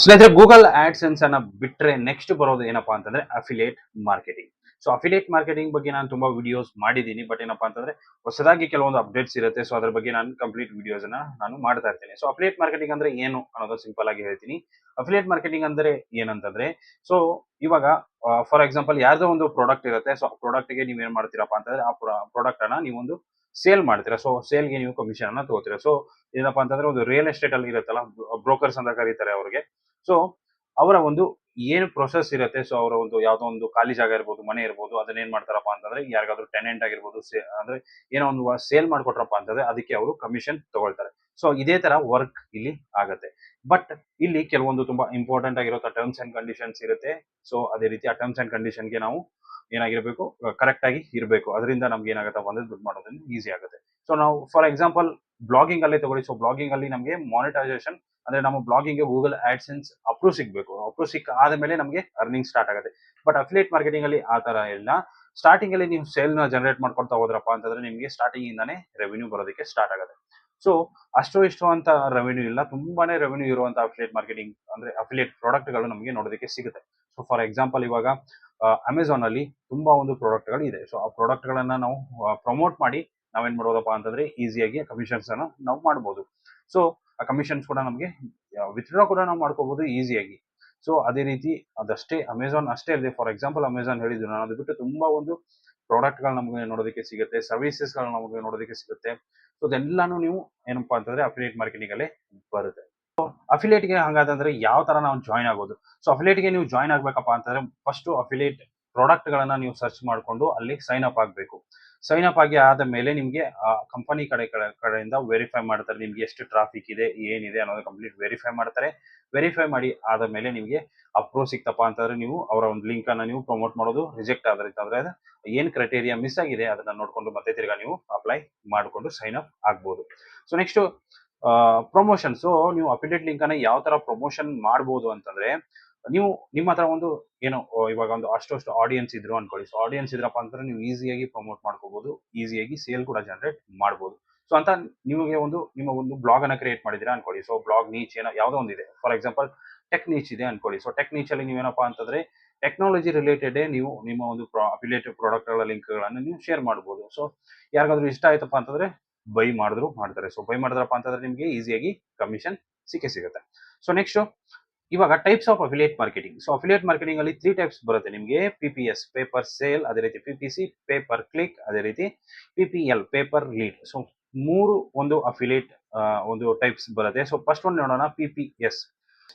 ಸ್ನೇಹಿತರೆ Google AdSense ಅನ್ನ ಬಿಟ್ಟರೆ ನೆಕ್ಸ್ಟ್ ಬರೋದು ಏನಪ್ಪಾ ಅಂತಂದ್ರೆ affiliate marketing so affiliate marketing ಬಗ್ಗೆ ನಾನು ತುಂಬಾ ವಿಡಿಯೋಸ್ ಮಾಡಿದ್ದೀನಿ ಬಟ್ ಏನಪ್ಪಾ ಅಂತಂದ್ರೆ ಹೊಸದಾಗಿ ಕೆಲವೊಂದು ಅಪ್ಡೇಟ್ಸ್ ಇರುತ್ತೆ. ಸೊ ಅದ್ರ ಬಗ್ಗೆ ನಾನು ಕಂಪ್ಲೀಟ್ ವಿಡಿಯೋಸ್ ಅನ್ನ ನಾನು ಮಾಡ್ತಾ ಇರ್ತೀನಿ. ಸೊ ಅಫಿಲೇಟ್ ಮಾರ್ಕೆಟಿಂಗ್ ಅಂದ್ರೆ ಏನು ಅನ್ನೋದು ಸಿಂಪಲ್ ಆಗಿ ಹೇಳ್ತೀನಿ. ಅಫಿಲೇಟ್ ಮಾರ್ಕೆಟಿಂಗ್ ಅಂದ್ರೆ ಏನಂತಂದ್ರೆ ಸೊ ಇವಾಗ ಫಾರ್ ಎಕ್ಸಾಂಪಲ್ ಯಾರ್ದೋ ಒಂದು ಪ್ರಾಡಕ್ಟ್ ಇರುತ್ತೆ. ಸೊ ಪ್ರಾಡಕ್ಟ್ಗೆ ನೀವೇನ್ ಮಾಡ್ತೀರಪ್ಪ ಅಂತಂದ್ರೆ, ಆ ಪ್ರಾಡಕ್ಟ್ ಅನ್ನ ನೀವೊಂದು ಸೇಲ್ ಮಾಡ್ತೀರಾ? ಸೊ ಸೇಲ್ಗೆ ನೀವು ಕಮಿಷನ್ ಅನ್ನ ತಗೋತೀರಾ? ಸೊ ಏನಪ್ಪಾ ಅಂತಂದ್ರೆ ಒಂದು ರಿಯಲ್ ಎಸ್ಟೇಟ್ ಅಲ್ಲಿ ಇರುತ್ತಲ್ಲ ಬ್ರೋಕರ್ಸ್ ಅಂತ ಕರೀತಾರೆ ಅವ್ರಿಗೆ. ಸೊ ಅವರ ಒಂದು ಏನು ಪ್ರೊಸೆಸ್ ಇರುತ್ತೆ? ಸೊ ಅವರ ಒಂದು ಯಾವುದೋ ಒಂದು ಖಾಲಿ ಜಾಗ ಇರ್ಬೋದು, ಮನೆ ಇರ್ಬೋದು, ಅದನ್ನ ಏನ್ ಮಾಡ್ತಾರಪ್ಪ ಅಂತಂದ್ರೆ, ಯಾರಿಗಾದ್ರೂ ಟೆನೆಂಟ್ ಆಗಿರ್ಬೋದು ಅಂದ್ರೆ ಏನೋ ಒಂದು ಸೇಲ್ ಮಾಡ್ಕೊಟ್ರಪ್ಪ ಅಂತಂದ್ರೆ, ಅದಕ್ಕೆ ಅವರು ಕಮಿಷನ್ ತಗೊಳ್ತಾರೆ. ಸೊ ಇದೇ ತರ ವರ್ಕ್ ಇಲ್ಲಿ ಆಗುತ್ತೆ. ಬಟ್ ಇಲ್ಲಿ ಕೆಲವೊಂದು ತುಂಬಾ ಇಂಪಾರ್ಟೆಂಟ್ ಆಗಿರೋ ಟರ್ಮ್ಸ್ ಅಂಡ್ ಕಂಡೀಷನ್ಸ್ ಇರುತ್ತೆ. ಸೊ ಅದೇ ರೀತಿ ಆ ಟರ್ಮ್ಸ್ ಅಂಡ್ ಕಂಡೀಷನ್ಗೆ ನಾವು ಏನಾಗಿರಬೇಕು ಕರೆಕ್ಟ್ ಆಗಿ ಇರಬೇಕು. ಅದರಿಂದ ನಮ್ಗೆ ಏನಾಗುತ್ತೆ ಒಂದೇ ದುಡ್ಡು ಮಾಡೋದ್ರಿಂದ ಈಸಿ ಆಗುತ್ತೆ. ಸೊ ನಾವು ಫಾರ್ ಎಕ್ಸಾಂಪಲ್ ಬ್ಲಾಗಿಂಗ್ ಅಲ್ಲೇ ತಗೊಳ್ಳಿ. ಸೊ ಬ್ಲಾಗಿಂಗ್ ಅಲ್ಲಿ ನಮಗೆ ಮಾನಿಟೈಸೇಷನ್ ಅಂದ್ರೆ ನಮ್ಮ ಬ್ಲಾಗಿಂಗ್ ಗೂಗಲ್ ಆಡ್ಸೆನ್ಸ್ ಅಪ್ರೂವ್ ಸಿಗಬೇಕು. ಅಪ್ರೂವ್ ಸಿಕ್ಕ ಆದಮೇಲೆ ನಮಗೆ ಅರ್ನಿಂಗ್ ಸ್ಟಾರ್ಟ್ ಆಗುತ್ತೆ. ಬಟ್ ಅಫ್ಲೇಟ್ ಮಾರ್ಕೆಟಿಂಗ್ ಅಲ್ಲಿ ಆ ತರ ಇಲ್ಲ. ಸ್ಟಾರ್ಟಿಂಗ್ ಅಲ್ಲಿ ನೀವು ಸೇಲ್ನ ಜನರೇಟ್ ಮಾಡ್ಕೊಳ್ತಾ ಹೋದ್ರಪ್ಪ ಅಂತಂದ್ರೆ ನಿಮಗೆ ಸ್ಟಾರ್ಟಿಂಗ್ ಇಂದಾನೆ ರೆವಿನ್ಯೂ ಬರೋದಕ್ಕೆ ಸ್ಟಾರ್ಟ್ ಆಗುತ್ತೆ. ಸೊ ಅಷ್ಟು ಇಷ್ಟು ಅಂತ ರೆವೆನ್ಯೂ ಇಲ್ಲ. ತುಂಬಾನೇ ರೆವೆನ್ಯೂ ಇರುವಂತ ಅಫಿಲಿಯೇಟ್ ಮಾರ್ಕೆಟಿಂಗ್ ಅಂದ್ರೆ ಅಫಿಲಿಯೇಟ್ ಪ್ರಾಡಕ್ಟ್ಗಳು ನಮಗೆ ನೋಡೋದಕ್ಕೆ ಸಿಗುತ್ತೆ. ಸೊ ಫಾರ್ ಎಕ್ಸಾಂಪಲ್ ಇವಾಗ ಅಮೆಝಾನ್ ಅಲ್ಲಿ ತುಂಬಾ ಒಂದು ಪ್ರಾಡಕ್ಟ್ಗಳು ಇದೆ. ಸೊ ಆ ಪ್ರಾಡಕ್ಟ್ ಗಳನ್ನ ನಾವು ಪ್ರಮೋಟ್ ಮಾಡಿ ನಾವೇನ್ ಮಾಡೋದಪ್ಪ ಅಂತಂದ್ರೆ ಈಸಿಯಾಗಿ ಕಮಿಷನ್ಸ್ ಅನ್ನ ನಾವು ಮಾಡ್ಬೋದು. ಸೊ ಆ ಕಮಿಷನ್ಸ್ ಕೂಡ ನಮಗೆ ವಿತ್ಡ್ರಾ ಕೂಡ ನಾವು ಮಾಡ್ಕೋಬಹುದು ಈಸಿಯಾಗಿ ಸೊ ಅದೇ ರೀತಿ ಅದಷ್ಟೇ ಅಮೆಝಾನ್ ಅಷ್ಟೇ ಅಲ್ಲದೆ ಫಾರ್ ಎಕ್ಸಾಂಪಲ್ ಅಮೆಝಾನ್ ಹೇಳಿದ್ರು ನಾನು, ಅದು ಬಿಟ್ಟು ತುಂಬಾ ಒಂದು ಪ್ರಾಡಕ್ಟ್ಗಳು ನಮಗೆ ನೋಡೋದಕ್ಕೆ ಸಿಗುತ್ತೆ ಸರ್ವಿಸಸ್ಗಳು ನಮಗೆ ನೋಡೋದಕ್ಕೆ ಸಿಗುತ್ತೆ. ಸೊ ಅದೆಲ್ಲಾನು ನೀವು ಏನಪ್ಪಾ ಅಂತಂದ್ರೆ ಅಫಿಲಿಯೇಟ್ ಮಾರ್ಕೆಟಿಂಗ್ ಅಲ್ಲಿ ಬರುತ್ತೆ. ಅಫಿಲಿಯೇಟ್ಗೆ ಹಂಗಾದ್ರೆ ಯಾವ ತರ ನಾವು ಜಾಯ್ನ್ ಆಗೋದು? ಸೊ ಅಫಿಲಿಯೇಟ್ಗೆ ನೀವು ಜಾಯ್ನ್ ಆಗ್ಬೇಕಪ್ಪ ಅಂತಂದ್ರೆ ಫಸ್ಟ್ ಅಫಿಲಿಯೇಟ್ ಪ್ರಾಡಕ್ಟ್ ಗಳನ್ನ ನೀವು ಸರ್ಚ್ ಮಾಡ್ಕೊಂಡು ಅಲ್ಲಿ ಸೈನ್ ಅಪ್ ಆಗಬೇಕು. ಸೈನ್ ಅಪ್ ಆಗಿ ಆದ ಮೇಲೆ ನಿಮಗೆ ಕಂಪನಿ ಕಡೆ ಕಡೆ- ಕಡೆಯಿಂದ ವೆರಿಫೈ ಮಾಡ್ತಾರೆ ನಿಮ್ಗೆ ಎಷ್ಟು ಟ್ರಾಫಿಕ್ ಇದೆ, ಏನಿದೆ ಅನ್ನೋದು ಕಂಪ್ಲೀಟ್ ವೆರಿಫೈ ಮಾಡ್ತಾರೆ. ವೆರಿಫೈ ಮಾಡಿ ಆದ ಮೇಲೆ ನಿಮಗೆ ಅಪ್ರೂವ್ ಸಿಕ್ತಪ್ಪ ಅಂತಂದ್ರೆ ನೀವು ಅವರ ಒಂದು ಲಿಂಕ್ ಅನ್ನ ನೀವು ಪ್ರಮೋಟ್ ಮಾಡೋದು ರಿಜೆಕ್ಟ್ ಆದ್ರೆ ಅಂತಂದ್ರೆ ಏನ್ ಕ್ರೈಟೇರಿಯಾ ಮಿಸ್ ಆಗಿದೆ ಅದನ್ನ ನೋಡ್ಕೊಂಡು ಮತ್ತೆ ತಿರ್ಗಾ ನೀವು ಅಪ್ಲೈ ಮಾಡಿಕೊಂಡು ಸೈನ್ ಅಪ್ ಆಗ್ಬೋದು. ಸೊ ನೆಕ್ಸ್ಟ್ ಪ್ರಮೋಷನ್ ಸೊ ನೀವು ಅಪಿಡೇಟ್ ಲಿಂಕ್ ಅನ್ನ ಯಾವ ತರ ಪ್ರಮೋಷನ್ ಮಾಡ್ಬೋದು ಅಂತಂದ್ರೆ ನೀವು, ನಿಮ್ಮ ಹತ್ರ ಒಂದು ಏನು ಇವಾಗ ಒಂದು ಅಷ್ಟಷ್ಟು ಆಡಿಯನ್ಸ್ ಇದ್ರು ಅನ್ಕೊಳ್ಳಿ. ಸೊ ಆಡಿಯನ್ಸ್ ಇದ್ರಪ್ಪ ಅಂತಂದ್ರೆ ನೀವು ಈಸಿಯಾಗಿ ಪ್ರಮೋಟ್ ಮಾಡ್ಕೋಬಹುದು ಈಸಿಯಾಗಿ ಸೇಲ್ ಕೂಡ ಜನರೇಟ್ ಮಾಡ್ಬೋದು. ಸೊ ಅಂತ ನಿಮಗೆ ಒಂದು, ನಿಮ್ಮ ಒಂದು ಬ್ಲಾಗ್ ಅನ್ನ ಕ್ರಿಯೇಟ್ ಮಾಡಿದೀರಾ ಅನ್ಕೊಳ್ಳಿ. ಸೊ ಬ್ಲಾಗ್ ನೀಚ್ ಏನೋ, ಯಾವುದೋ ಒಂದಿದೆ ಫಾರ್ ಎಕ್ಸಾಂಪಲ್ ಟೆಕ್ ನೀಚ್ ಇದೆ ಅನ್ಕೊಳ್ಳಿ. ಸೊ ಟೆಕ್ ಅಲ್ಲಿ ನೀವೇನಪ್ಪಾ ಅಂತಂದ್ರೆ ಟೆಕ್ನಾಲಜಿ ರಿಲೇಟೆಡ್ ನೀವು ನಿಮ್ಮ ಒಂದು ಅಫಿಲಿಯೇಟ್ ಪ್ರಾಡಕ್ಟ್ಗಳ ಲಿಂಕ್ಗಳನ್ನು ನೀವು ಶೇರ್ ಮಾಡಬಹುದು ಸೊ ಯಾರಿಗಾದ್ರೂ ಇಷ್ಟ ಆಯ್ತಪ್ಪ ಅಂತಂದ್ರೆ ಬೈ ಮಾಡಿದ್ರು ಮಾಡ್ತಾರೆ. ಸೊ ಬೈ ಮಾಡಿದ್ರಪ್ಪ ಅಂತಂದ್ರೆ ನಿಮಗೆ ಈಸಿಯಾಗಿ ಕಮಿಷನ್ ಸಿಕ್ಕೇ ಸಿಗುತ್ತೆ. ಸೊ ನೆಕ್ಸ್ಟ್ ಇವಾಗ types of affiliate marketing so affiliate marketing ಅಲ್ಲಿ ತ್ರೀ ಟೈಪ್ಸ್ ಬರುತ್ತೆ. ನಿಮಗೆ P P S pay per sale ಅದೇ ರೀತಿ P P C pay per click ಅದೇ ರೀತಿ P P L pay per lead so ಮೂರು ಒಂದು ಅಫಿಲಿಯೇಟ್ ಒಂದು ಟೈಪ್ಸ್ ಬರುತ್ತೆ. ಸೊ ಫಸ್ಟ್ ಒಂದು ನೋಡೋಣ P P S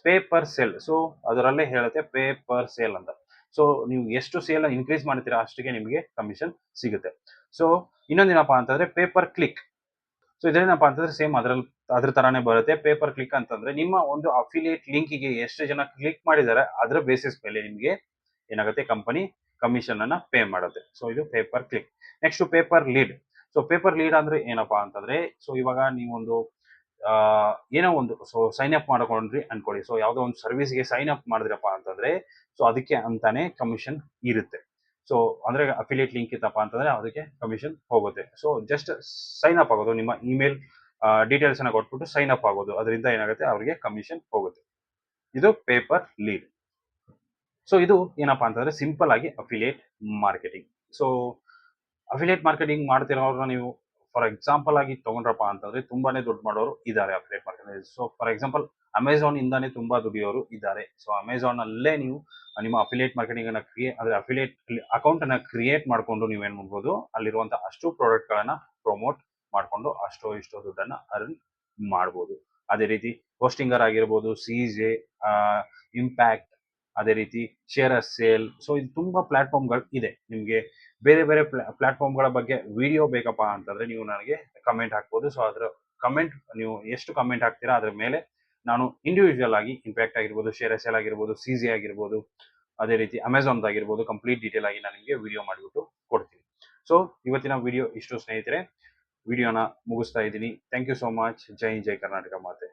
pay per sale so ಅದರಲ್ಲೇ ಹೇಳುತ್ತೆ ಪೇಪರ್ ಸೇಲ್ ಅಂತ. ಸೊ ನೀವು ಎಷ್ಟು ಸೇಲ್ ಇನ್ಕ್ರೀಸ್ ಮಾಡ್ತೀರಾ ಅಷ್ಟಿಗೆ ನಿಮಗೆ ಕಮಿಷನ್ ಸಿಗುತ್ತೆ. ಸೊ ಇನ್ನೊಂದೇನಪ್ಪ ಅಂತಂದ್ರೆ ಪೇಪರ್ ಕ್ಲಿಕ್ ಸೊ ಇದೇನಪ್ಪ ಅಂತಂದ್ರೆ ಸೇಮ್ ಅದ್ರಲ್ಲಿ ಅದ್ರ ತರಾನೇ ಬರುತ್ತೆ. ಪೇಪರ್ ಕ್ಲಿಕ್ ಅಂತಂದ್ರೆ ನಿಮ್ಮ ಒಂದು ಅಫಿಲಿಯೇಟ್ ಲಿಂಕಿಗೆ ಎಷ್ಟು ಜನ ಕ್ಲಿಕ್ ಮಾಡಿದ್ದಾರೆ ಅದರ ಬೇಸಿಸ್ ಮೇಲೆ ನಿಮಗೆ ಏನಾಗುತ್ತೆ ಕಂಪನಿ ಕಮಿಷನ್ ಅನ್ನ ಪೇ ಮಾಡುತ್ತೆ. ಸೊ ಇದು pay per click next pay per lead so pay per lead ಅಂದ್ರೆ ಏನಪ್ಪಾ ಅಂತಂದ್ರೆ ಸೊ ಇವಾಗ ನೀವೊಂದು ಏನೋ ಒಂದು ಸೊ ಸೈನ್ ಅಪ್ ಮಾಡ್ಕೊಂಡ್ರಿ ಅನ್ಕೊಳ್ಳಿ. ಸೊ ಯಾವ್ದೋ ಒಂದು ಸರ್ವಿಸ್ಗೆ ಸೈನ್ ಅಪ್ ಮಾಡಿದ್ರಪ್ಪ ಅಂತಂದ್ರೆ ಸೊ ಅದಕ್ಕೆ ಅಂತಾನೆ ಕಮಿಷನ್ ಇರುತ್ತೆ. ಸೊ ಅಂದ್ರೆ ಅಫಿಲಿಯೇಟ್ ಲಿಂಕ್ ಇತ್ತಪ್ಪ ಅಂತಂದ್ರೆ ಅದಕ್ಕೆ ಕಮಿಷನ್ ಹೋಗುತ್ತೆ. ಸೊ ಜಸ್ಟ್ ಸೈನ್ ಅಪ್ ಆಗೋದು, ನಿಮ್ಮ ಇಮೇಲ್ ಡೀಟೇಲ್ಸ್ ಅನ್ನ ಕೊಟ್ಬಿಟ್ಟು ಸೈನ್ ಅಪ್ ಆಗೋದು. ಅದರಿಂದ ಏನಾಗುತ್ತೆ? ಅವರಿಗೆ ಕಮಿಷನ್ ಹೋಗುತ್ತೆ. ಇದು ಪೇಪರ್ ಲೀಡ್ ಸೊ ಇದು ಏನಪ್ಪಾ ಅಂತಂದ್ರೆ ಸಿಂಪಲ್ ಆಗಿ affiliate marketing so affiliate marketing ಮಾಡ್ತಿರೋರ್ನ ನೀವು ಫಾರ್ ಎಕ್ಸಾಂಪಲ್ ಆಗಿ ತಗೊಂಡ್ರಪ್ಪ ಅಂತಂದ್ರೆ ತುಂಬಾನೇ ದುಡ್ಡು ಮಾಡೋರು ಇದ್ದಾರೆ affiliate market so for example Amazon ಇಂದಾನೆ ತುಂಬಾ ದುಡಿಯೋರು ಇದ್ದಾರೆ. ಸೊ ಅಮೆಝಾನ್ ಅಲ್ಲೇ ನೀವು ನಿಮ್ಮ ಅಫಿಲಿಯೇಟ್ ಮಾರ್ಕೆಟಿಂಗ್ ಅನ್ನ ಕ್ರಿಯೇ ಅಂದ್ರೆ ಅಫಿಲಿಯೇಟ್ ಅಕೌಂಟ್ ಅನ್ನ ಕ್ರಿಯೇಟ್ ಮಾಡ್ಕೊಂಡು ನೀವೇನ್ ಮಾಡ್ಬೋದು? ಅಲ್ಲಿರುವಂತಹ ಅಷ್ಟು ಪ್ರಾಡಕ್ಟ್ ಗಳನ್ನ ಪ್ರಮೋಟ್ ಮಾಡ್ಕೊಂಡು ಅಷ್ಟೋ ಇಷ್ಟೋ ದುಡ್ಡನ್ನ ಅರ್ನ್ ಮಾಡ್ಬೋದು. ಅದೇ ರೀತಿ ಹೋಸ್ಟಿಂಗರ್ ಆಗಿರ್ಬೋದು ಸಿಜೆ ಇಂಪ್ಯಾಕ್ಟ್ ಅದೇ ರೀತಿ ಶೇರ್ ಸೇಲ್ ಸೊ ಇದು ತುಂಬಾ ಪ್ಲಾಟ್ಫಾರ್ಮ್ಗಳು ಇದೆ. ನಿಮಗೆ ಬೇರೆ ಬೇರೆ ಪ್ಲಾಟ್ಫಾರ್ಮ್ಗಳ ಬಗ್ಗೆ ವಿಡಿಯೋ ಬೇಕಪ್ಪ ಅಂತಂದ್ರೆ ನೀವು ನನಗೆ ಕಮೆಂಟ್ ಹಾಕ್ಬೋದು. ಸೊ ಅದರ ಕಮೆಂಟ್ ನೀವು ಎಷ್ಟು ಕಮೆಂಟ್ ಹಾಕ್ತೀರಾ ಅದ್ರ ಮೇಲೆ ನಾನು ಇಂಡಿವಿಜುವಲ್ ಆಗಿ ಇಂಪ್ಯಾಕ್ಟ್ ಆಗಿರ್ಬೋದು ಶೇರ್ ಸೇಲ್ ಆಗಿರ್ಬೋದು ಸಿಜಿ ಆಗಿರ್ಬೋದು, ಅದೇ ರೀತಿ ಅಮೆಝಾನ್ ಆಗಿರ್ಬೋದು ಕಂಪ್ಲೀಟ್ ಡೀಟೇಲ್ ಆಗಿ ನಾನು ನಿಮಗೆ ವಿಡಿಯೋ ಮಾಡಿಬಿಟ್ಟು ಕೊಡ್ತೀನಿ. ಸೊ ಇವತ್ತಿನ ವಿಡಿಯೋ ಇಷ್ಟು ಸ್ನೇಹಿತರೆ. ವಿಡಿಯೋನ ಮುಗಿಸ್ತಾ ಇದ್ದೀನಿ. ಥ್ಯಾಂಕ್ ಯು ಸೋ ಮಚ್ ಜೈ ಜೈ ಕರ್ನಾಟಕ ಮಾತೆ.